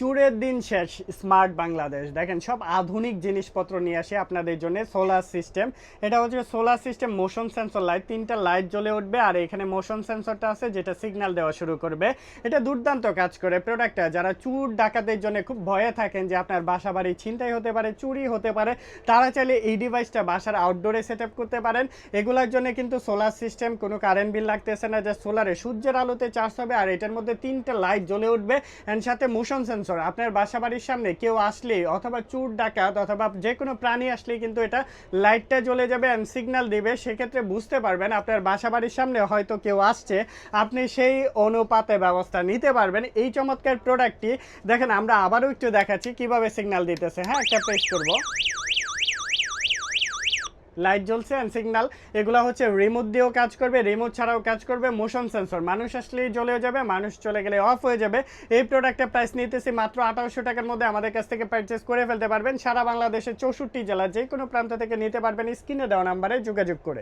চুরের দিন শেষ, স্মার্ট বাংলাদেশ। দেখেন, সব আধুনিক জিনিসপত্র নিয়ে আসে আপনাদের জন্য সোলার সিস্টেম। এটা হচ্ছে solar system motion sensor light. তিনটা লাইট জ্বলে উঠবে আর এখানে মোশন সেন্সরটা আছে যেটা সিগন্যাল দেওয়া শুরু করবে। এটা দুর্দান্ত কাজ করে প্রোডাক্টটা। যারা চুর ডাকাতের জন্য খুব ভয়ে থাকেন যে আপনার বাসা বাড়ি ছিনতাই হতে পারে, চুরি হতে পারে, তারা চাইলে এই ডিভাইসটা বাসার আউটডোরে সেট করতে পারেন। এগুলোর জন্য কিন্তু সোলার সিস্টেম, কোনো কারেন্ট বিল লাগতেছে না যে সোলারে সূর্যের আলোতে চার্জ হবে আর এটার মধ্যে তিনটা লাইট জ্বলে উঠবে অ্যান্ড সাথে মোশন সেন্সর আপনার বাসা বাড়ির সামনে কেউ আসলে অথবা চুর, ডাকাত অথবা যে কোনো প্রাণী আসলে কিন্তু এটা লাইটটা জ্বলে যাবে অ্যান্ড সিগন্যাল দিবে, সেক্ষেত্রে বুঝতে পারবেন আপনার বাসা বাড়ির সামনে হয়তো কেউ আসছে, আপনি সেই অনুপাতে ব্যবস্থা নিতে পারবেন। এই চমৎকার প্রোডাক্টটি দেখেন আমরা আবারও একটু দেখাচ্ছি কীভাবে সিগন্যাল দিতেছে। হ্যাঁ একটা প্রেস করব। লাইট জ্বলছে অ্যান্ড সিগনাল এগুলো হচ্ছে রিমোট দিয়েও কাজ করবে রিমোট ছাড়াও কাজ করবে মোশন সেন্সর মানুষ আসলেই জ্বলেও যাবে, মানুষ চলে গেলে অফ হয়ে যাবে। এই প্রোডাক্টের প্রাইস নিতেছি মাত্র আঠারোশো টাকার মধ্যে আমাদের কাছ থেকে পারচেস করে ফেলতে পারবেন। সারা বাংলাদেশের চৌষট্টি জেলা যে কোনো প্রান্ত থেকে নিতে পারবেন। স্ক্রিনে দেওয়া নাম্বারে যোগাযোগ করে।